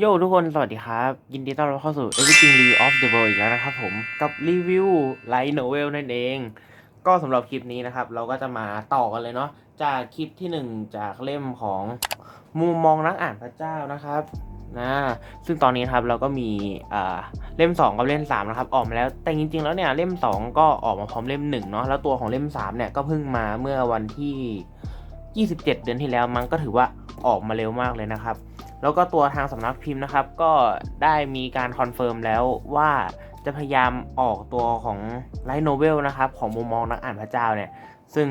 โย่ทุกคน สวัสดีครับ ยินดีต้อนรับเข้าสู่ Everything Review of the World อีกแล้วนะครับผม กับรีวิวไลท์โนเวลนั่นเอง ก็สำหรับคลิปนี้นะครับ เราก็จะมาต่อกันเลยเนาะจากคลิปที่หนึ่งจากเล่มของมุมมองนักอ่านพระเจ้านะครับนะซึ่งตอนนี้ครับเราก็มีเล่ม 2 กับเล่ม3นะครับออกมาแล้วแต่จริงๆแล้วเนี่ยเล่ม 2 ก็ออกมาพร้อมเล่ม1เนาะแล้วตัวของเล่ม3เนี่ยก็เพิ่งมาเมื่อวันที่ 27 เดือนที่แล้วมันก็ถือว่าออกมาเร็วมากเลยนะครับ แล้วก็ตัวทางสำนักพิมพ์นะครับ ก็ได้มีการคอนเฟิร์มแล้วว่าจะพยายามออกตัวของไลท์โนเวลนะครับ ของมุมมองนักอ่านพระเจ้าเนี่ย ซึ่ง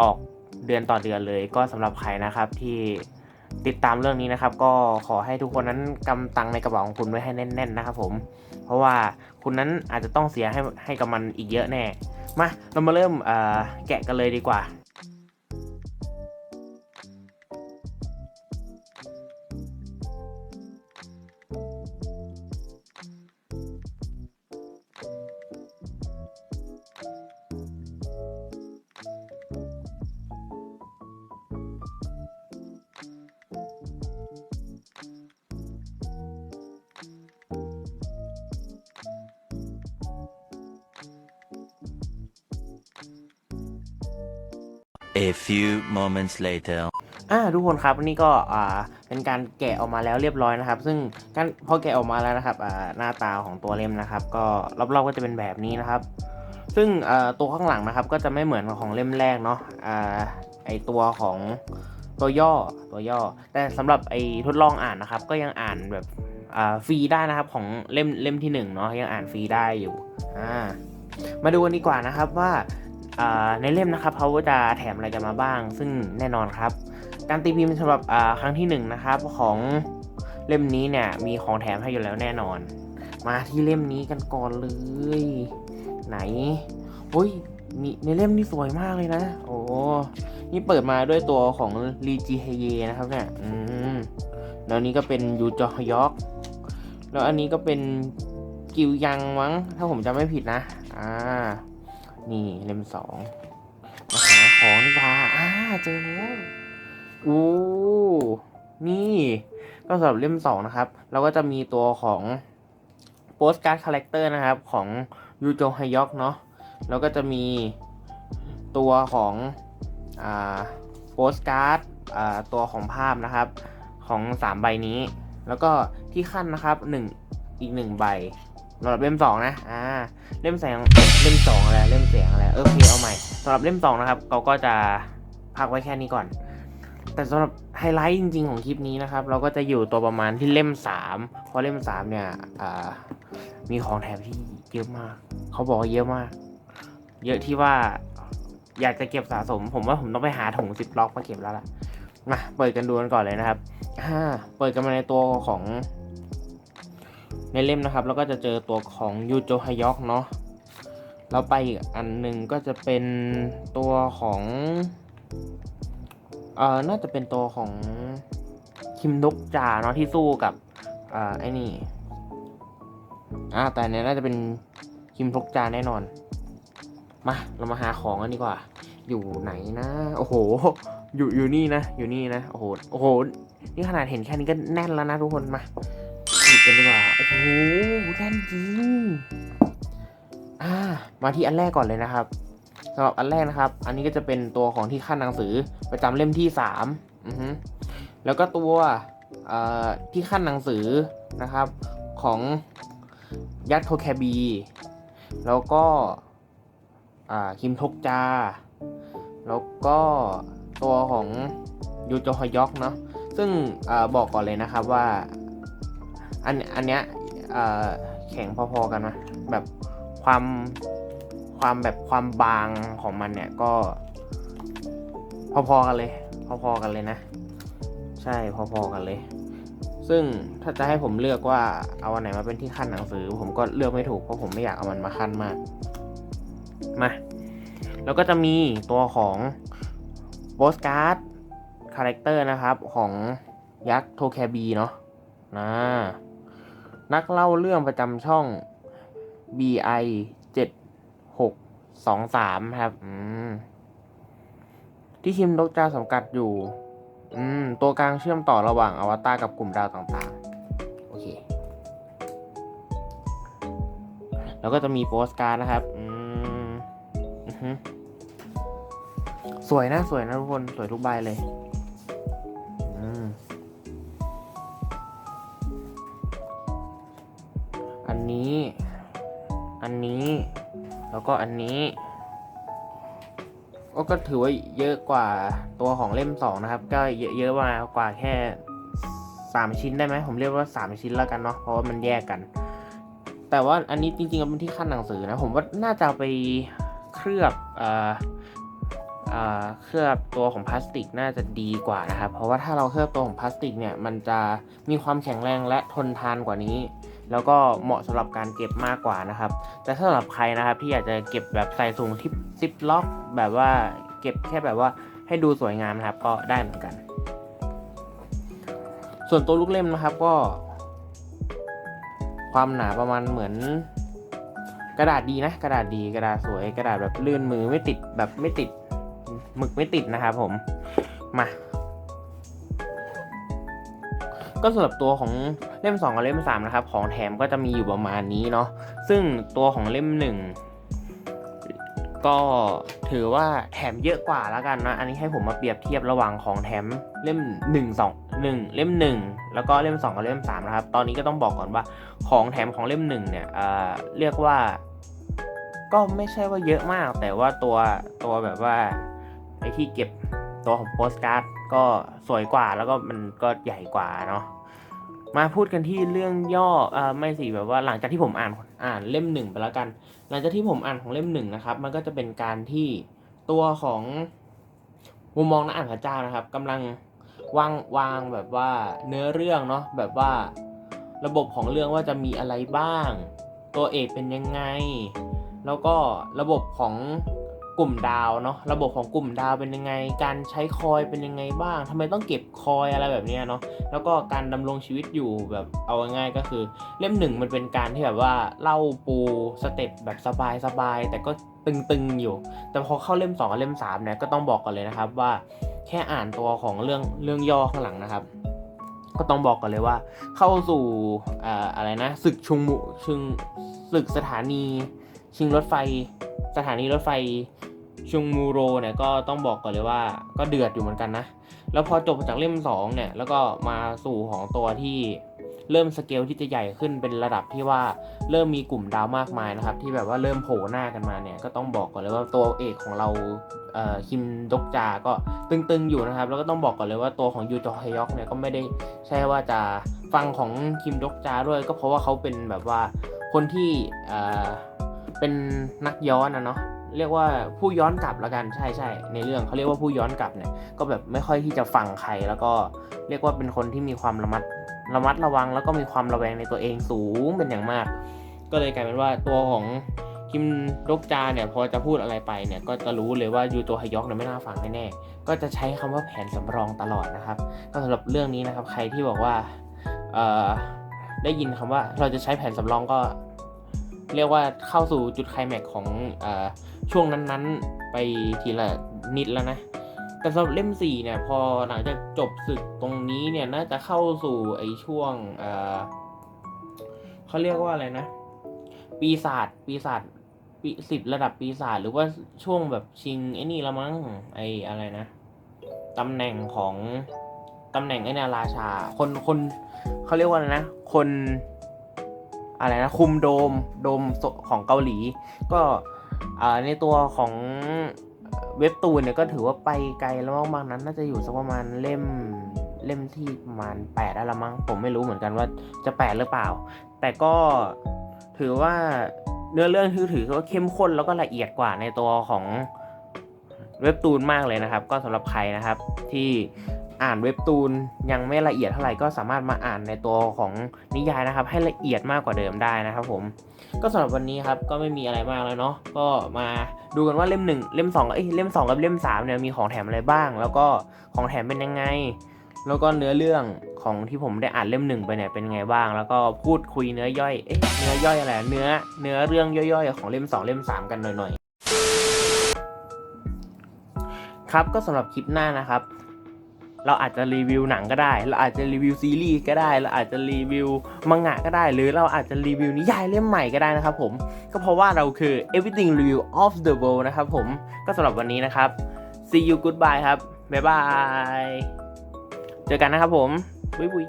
ออกเดือนต่อเดือนเลย ก็สำหรับใครนะครับที่ติดตามเรื่องนี้นะครับ ก็ขอให้ทุกคนนั้นกำตังในกระเป๋าของคุณไว้ให้แน่น ๆ นะครับผม เพราะว่าคุณนั้นอาจจะต้องเสียให้ให้กับมันอีกเยอะแน่ มาเรามาเริ่มแกะกันเลยดีกว่า A few moments later. อ่าทุกคนครับนี่ก็อ่าเป็นการแกะออกมาแล้วเรียบร้อยนะครับ ซึ่งการพอแกะออกมาแล้วนะครับอ่าหน้าตาของตัวเล่มนะครับ ก็รอบๆก็จะเป็นแบบนี้นะครับ ซึ่งอ่าตัวข้างหลังนะครับก็จะไม่เหมือนของเล่มแรกเนาะอ่าไอตัวของตัวย่อตัวย่อ แต่สำหรับไอทดลองอ่านนะครับ ก็ยังอ่านแบบอ่าฟรีได้นะครับของเล่มเล่มที่หนึ่งเนาะยังอ่านฟรีได้อยู่อ่ามาดูกันดีกว่านะครับว่า ในเล่มนะครับเขาจะแถมอะไรกันมาบ้าง ซึ่งแน่นอนครับ การตีพิมพ์สำหรับครั้งที่หนึ่งนะครับของเล่มนี้เนี่ยมีของแถมให้อยู่แล้วแน่นอน มาที่เล่มนี้กันก่อนเลย ไหนโอ้ยนี่ในเล่มนี้สวยมากเลยนะ โอ้นี่เปิดมาด้วยตัวของลีจีเฮเยนะครับเนี่ยอืมแล้วนี้ก็เป็นยูจอฮยอกแล้วอันนี้ก็เป็นกิวยังมั้ง ถ้าผมจำไม่ผิดนะ อ่า นี่เล่มสองมาหาของดีกว่าอ่าเจอแล้วโอ้นี่ก็สำหรับเล่มสองนะครับ เราก็จะมีตัวของโปสการ์ดคาแรคเตอร์นะครับ ของยูโจฮยอกเนาะแล้วก็จะมีตัวของอ่าโปสการ์ดอ่าตัวของภาพนะครับ ของสามใบนี้ แล้วก็ที่ขั้นนะครับหนึ่งอีกหนึ่งใบ สำหรับเล่มสองนะ อ่า เล่มแสงเล่มสองอะไร เล่มเสียงอะไรเออโอเค เอาใหม่สำหรับเล่มสองนะครับเราก็จะพักไว้แค่นี้ก่อน แต่สำหรับไฮไลท์จริง ๆ ของคลิปนี้นะครับ เราก็จะอยู่ตัวประมาณที่เล่มสามเพราะเล่มสามเนี่ย อ่า มีของแถมที่เยอะมาก เขาบอกว่าเยอะมาก เยอะที่ว่า อยากจะเก็บสะสม ผมว่าผมต้องไปหาถุงซิปล็อกมาเก็บแล้วล่ะ มา เปิดกันดูกันก่อนเลยนะครับอ่าเปิดกันมาในตัวของ ในเล่มนะครับแล้วก็จะเจอตัวของยูโจฮยอกเนาะแล้วไปอีกอันหนึ่งก็จะเป็นตัวของเอ่อน่าจะเป็นตัวของคิมดกจาเนาะที่สู้กับอ่าไอ้นี่อ่าแต่เนี้ยน่าจะเป็นคิมดกจาแน่นอน มาเรามาหาของกันดีกว่า อยู่ไหนนะโอ้โห อยู่อยู่นี่นะอยู่นี่นะโอ้โหโอ้โหนี่ขนาดเห็นแค่นี้ก็แน่นแล้วนะทุกคนมาิกันดีกว่า โอ้โหแน่นจริง อ่า มาที่อันแรกก่อนเลยนะครับสำหรับอันแรกนะครับ อันนี้ก็จะเป็นตัวของที่ขั้นหนังสือประจำเล่มที่สามอือฮึแล้วก็ตัวที่ขั้นหนังสือนะครับของยักษ์โทแคบี แล้วก็คิมทกจา แล้วก็ตัวของยูโจฮยอกเนาะซึ่งอบอกก่อนเลยนะครับว่า อันอันเนี้ยแข็งพอๆกันนะแบบความความแบบความบางของมันเนี่ยก็ พอๆกันเลย พอๆกันเลยนะ ใช่พอๆกันเลย ซึ่งถ้าจะให้ผมเลือกว่าเอาอันไหนมาเป็นที่ขั้นหนังสือ ผมก็เลือกไม่ถูกเพราะผมไม่อยากเอามันมาขั้นมากมาแล้วก็จะมีตัวของโปสการ์ดคาแรคเตอร์นะครับของยักษ์โทแคบีเนาะนะ นักเล่าเรื่องประจำช่อง BI เจ็ดหกสองสามครับ อืม ที่คิมดกจาสังกัดอยู่อตัวกลางเชื่อมต่อระหว่างอวตารกับกลุ่มดาวต่างๆ โอเค แล้วก็จะมีโปสการ์ดนะครับสวยนะ สวยนะทุกคน สวยทุกใบเลย อันนี้ อันนี้ แล้วก็อันนี้ ก็ถือว่าเยอะกว่าตัวของเล่มสองนะครับ ก็เยอะเยอะมากว่าแค่สามชิ้นได้ไหมผมเรียกว่าสามชิ้นแล้วกันเนาะ เพราะว่ามันแยกกัน แต่ว่าอันนี้จริงๆมันเป็นที่ขั้นหนังสือนะ ผมว่าน่าจะไปเคลือบอ่อเอ่อเคลือบตัวของพลาสติกน่าจะดีกว่านะครับ เพราะว่าถ้าเราเคลือบตัวของพลาสติกเนี่ย มันจะมีความแข็งแรงและทนทานกว่านี้ แล้วก็เหมาะสำหรับการเก็บมากกว่านะครับ แต่สำหรับใครนะครับที่อยากจะเก็บแบบใส่ถุงทิปซิปล็อกแบบว่าเก็บแค่แบบว่าให้ดูสวยงามนะครับ ก็ได้เหมือนกัน ส่วนตัวลูกเล่มนะครับก็ ความหนาประมาณเหมือน กระดาษดีนะ กระดาษดีกระดาษสวย กระดาษแบบลื่นมือไม่ติดแบบไม่ติดหมึกไม่ติดนะครับผมมาก็สำหรับตัวของ เล่ม 2 กับเล่ม 3 นะครับ ของแถมก็จะมีอยู่ประมาณนี้เนาะซึ่งตัวของเล่ม 1 ก็ถือว่าแถมเยอะกว่าแล้วกันนะอันนี้ให้ผมมาเปรียบเทียบระหว่างของแถมเล่ม 1 2 1 เล่ม 1 แล้วก็เล่ม 2 กับเล่ม 3 นะครับ ตอนนี้ก็ต้องบอกก่อนว่าของแถมของเล่ม 1 เนี่ยเอ่อเรียกว่าก็ไม่ใช่ว่าเยอะมาก แต่ว่าตัวตัวแบบว่าไอที่เก็บตัวของโปสการ์ดก็สวยกว่าแล้วก็มันก็ใหญ่กว่าเนาะ มาพูดกันที่เรื่องย่ออ่าไม่สิแบบว่าหลังจากที่ผมอ่านอ่านเล่มหนึ่งไปแล้วกัน หลังจากที่ผมอ่านของเล่มหนึ่งนะครับ มันก็จะเป็นการที่ตัวของมุมมองนักอ่านพระเจ้านะครับกำลังวางวางแบบว่าเนื้อเรื่องเนาะแบบว่าระบบของเรื่องว่าจะมีอะไรบ้าง ตัวเอกเป็นยังไง แล้วก็ระบบของ กลุ่มดาวเนาะระบบของกลุ่มดาวเป็นยังไง การใช้คอยเป็นยังไงบ้างทำไมต้องเก็บคอยอะไรแบบนี้เนาะแล้วก็การดำรงชีวิตอยู่แบบเอาง่ายก็คือ เล่มหนึ่งมันเป็นการที่แบบว่าเล่าปูสเต็ปแบบสบายๆแต่ก็ตึงๆอยู่ แต่พอเข้าเล่ม2กับเล่ม3เนี่ยก็ต้องบอกก่อนเลยนะครับว่าแค่อ่านตัวของเรื่องเรื่องย่อข้างหลังนะครับ ก็ต้องบอกก่อนเลยว่า เข้าสู่อ่าอะไรนะศึกชุงมุชุงศึกสถานี ชิงรถไฟ สถานีรถไฟ ชุงมูโรเนี่ยก็ต้องบอกก่อนเลยว่าก็เดือดอยู่เหมือนกันนะ แล้วพอจบจากเล่ม2เนี่ยแล้วก็มาสู่ของตัวที่เริ่มสเกลที่จะใหญ่ขึ้นเป็นระดับที่ว่าเริ่มมีกลุ่มดาวมากมายนะครับ ที่แบบว่าเริ่มโผล่หน้ากันมาเนี่ยก็ต้องบอกก่อนเลยว่าตัวเอกของเราเอ่อคิมดกจาก็ตึงๆอยู่นะครับ แล้วก็ต้องบอกก่อนเลยว่าตัวของยูจอฮยอกเนี่ยก็ไม่ได้ใช่ว่าจะฟังของคิมดกจาด้วย ก็เพราะว่าเขาเป็นแบบว่าคนที่เอ่อเป็นนักย้อนนะเนาะ เรียกว่าผู้ย้อนกลับละกันใช่ใช่ในเรื่องเขาเรียกว่าผู้ย้อนกลับเนี่ยก็แบบไม่ค่อยที่จะฟังใครแล้วก็เรียกว่าเป็นคนที่มีความระมัดระมัดระวัง แล้วก็มีความระแวงในตัวเองสูงเป็นอย่างมาก ก็เลยกลายเป็นว่าตัวของคิมดกจาเนี่ยพอจะพูดอะไรไปเนี่ยก็จะรู้เลยว่ายูโตฮยอกเนี่ยไม่น่าฟังแน่ๆก็จะใช้คำว่าแผนสำรองตลอดนะครับก็สำหรับเรื่องนี้นะครับใครที่บอกว่าเอ่อได้ยินคำว่าเราจะใช้แผนสำรองก็ เรียกว่าเข้าสู่จุดไคลแม็กของเออ ช่วงนั้นๆไปทีละนิดแล้วนะ แต่สำหรับเล่มสี่เนี่ยพอหลังจากจบศึกตรงนี้เนี่ยน่าจะเข้าสู่ไอ้ช่วงเออเขาเรียกว่าอะไรนะ ปีศาจปีศาจปีสิบระดับปีศาจหรือว่าช่วงแบบชิงไอ้นี่ละมั้งไอ้อะไรนะตำแหน่งของตำแหน่งไอ้นี่ราชา คนคนเขาเรียกว่าอะไรนะ คนอะไรนะคุมโดมโดมของเกาหลี ก็ ในตัวของเว็บตูนเนี่ยก็ถือว่าไปไกลแล้วมากๆนั้น น่าจะอยู่สักประมาณเล่มเล่มที่ประมาณ8ได้ละมั้งผมไม่รู้เหมือนกันว่าจะ8หรือเปล่า แต่ก็ถือว่าเนื้อเรื่องคือถือว่าเข้มข้นแล้วก็ละเอียดกว่าในตัวของเว็บตูนมากเลยนะครับ ก็สำหรับใครนะครับที่ อ่านเว็บตูนยังไม่ละเอียดเท่าไหร่ก็สามารถมาอ่านในตัวของนิยายนะครับ ให้ละเอียดมากกว่าเดิมได้นะครับผมก็สำหรับวันนี้ครับก็ไม่มีอะไรมากแล้วเนาะก็มาดูกันว่าเล่มหนึ่งเล่มสองเอ้ยเล่มสองกับเล่มสามเนี่ยมีของแถมอะไรบ้าง แล้วก็ของแถมเป็นยังไง แล้วก็เนื้อเรื่องของที่ผมได้อ่านเล่มหนึ่งไปเนี่ยเป็นยังไงบ้าง แล้วก็พูดคุยเนื้อย่อยเอ๊ะเนื้อย่อยอะไรเนื้อเนื้อเรื่องย่อยๆ ของเล่มสองเล่มสามกันหน่อยๆครับก็สำหรับคลิปหน้านะครับ เราอาจจะรีวิวหนังก็ได้ เราอาจจะรีวิวซีรีส์ก็ได้ เราอาจจะรีวิวมังงะก็ได้ หรือเราอาจจะรีวิวนิยายเล่มใหม่ก็ได้นะครับผม ก็เพราะว่าเราคือ everything review of the world นะครับผม ก็สำหรับวันนี้นะครับ see you goodbye ครับ บ๊ายบาย เจอกันนะครับผม บุยบุย